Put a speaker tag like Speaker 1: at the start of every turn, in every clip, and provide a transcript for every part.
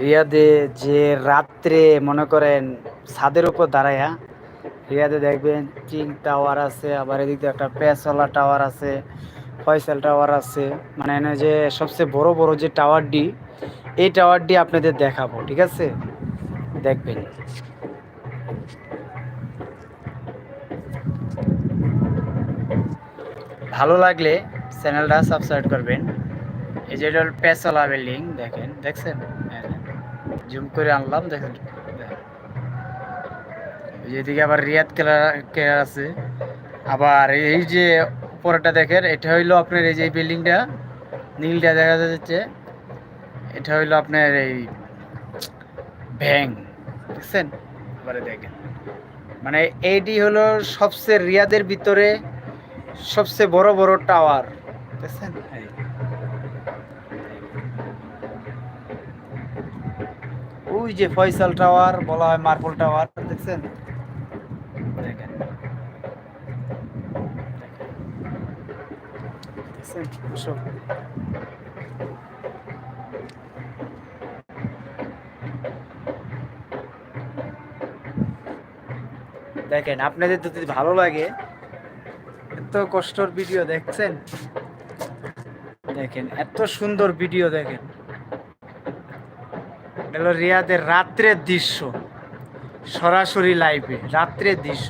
Speaker 1: রিয়াদে যে রাত্রে, মনে করেন, ছাদের উপর দাঁড়ায়া রিয়াদে দেখবেন চিং টাওয়ার আছে, আবার এদিকে একটা পেসওয়ালা টাওয়ার আছে, ফয়সাল টাওয়ার আছে। মানে এনে যে সবচেয়ে বড় বড় যে টাওয়ারটি, এই টাওয়ারটি আপনাদের দেখাবো, ঠিক আছে? দেখবেন। ভালো লাগলে চ্যানেলটা সাবস্ক্রাইব করবেন। এই যে এটা পেসওয়ালা বিল্ডিং, দেখেন, দেখছেন? জুম করে আনলাম, দেখেন। এদিকে আবার রিয়াদ কেলার কেয়ার আছে। আবার এই যে উপরেটা দেখেন, এটা হইল আপনার এই যে বিল্ডিংটা, নীলটা দেখা যাচ্ছে। এটা হইল আপনার এই ভ্যাং বুঝছেন এবারে দেখেন। মানে এইটি হলো সবচেয়ে রিয়াদের ভিতরে সবচেয়ে বড় বড় টাওয়ার বুঝছেন ওই যে ফয়সাল টাওয়ার, বলা হয় মার্বল টাওয়ার, দেখছেন? দেখেন, আপনাদের যদি ভালো লাগে, এত কষ্টর ভিডিও দেখছেন? দেখেন, এত সুন্দর ভিডিও দেখেন। হলো রিয়াদের রাত্রের দৃশ্য। সরাসরি লাইভে রাত্রের দৃশ্য।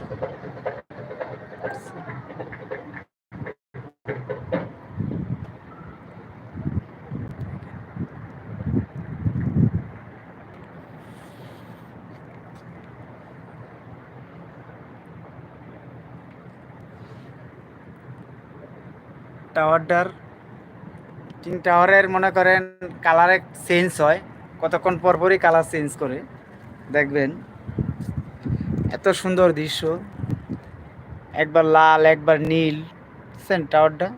Speaker 1: টাওয়ারটার তিন টাওয়ারের মনে করেন কালারে চেঞ্জ হয়। কতক্ষণ পরপরই কালার চেঞ্জ করে, দেখবেন এত সুন্দর দৃশ্য, একবার লাল, একবার নীল সেন টাওয়ারটা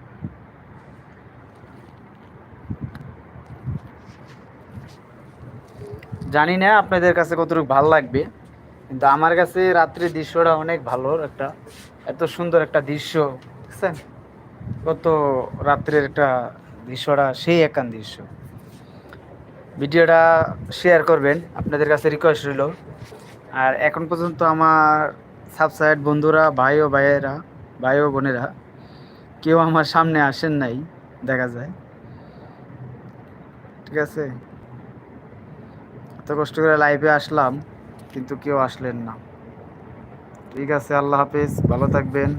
Speaker 1: জানি না আপনাদের কাছে কতটুকু ভালো লাগবে, কিন্তু আমার কাছে রাত্রির দৃশ্যটা অনেক ভালো একটা, এত সুন্দর একটা দৃশ্য, বুঝছেন? কত রাত্রের একটা দৃশ্যটা, সেই একান দৃশ্য। ভিডিওটা শেয়ার করবেন, আপনাদের কাছে রিকোয়েস্ট রইল। আর এখন পর্যন্ত আমার সাবসাইড বন্ধুরা, ভাই ও ভাইয়েরা, ভাই ও বোনেরা, কেউ আমার সামনে আসেন নাই, দেখা যায়। ঠিক আছে? এত কষ্ট করে লাইভে আসলাম, কিন্তু কেউ আসলেন না। ঠিক আছে, আল্লাহ হাফিজ, ভালো থাকবেন।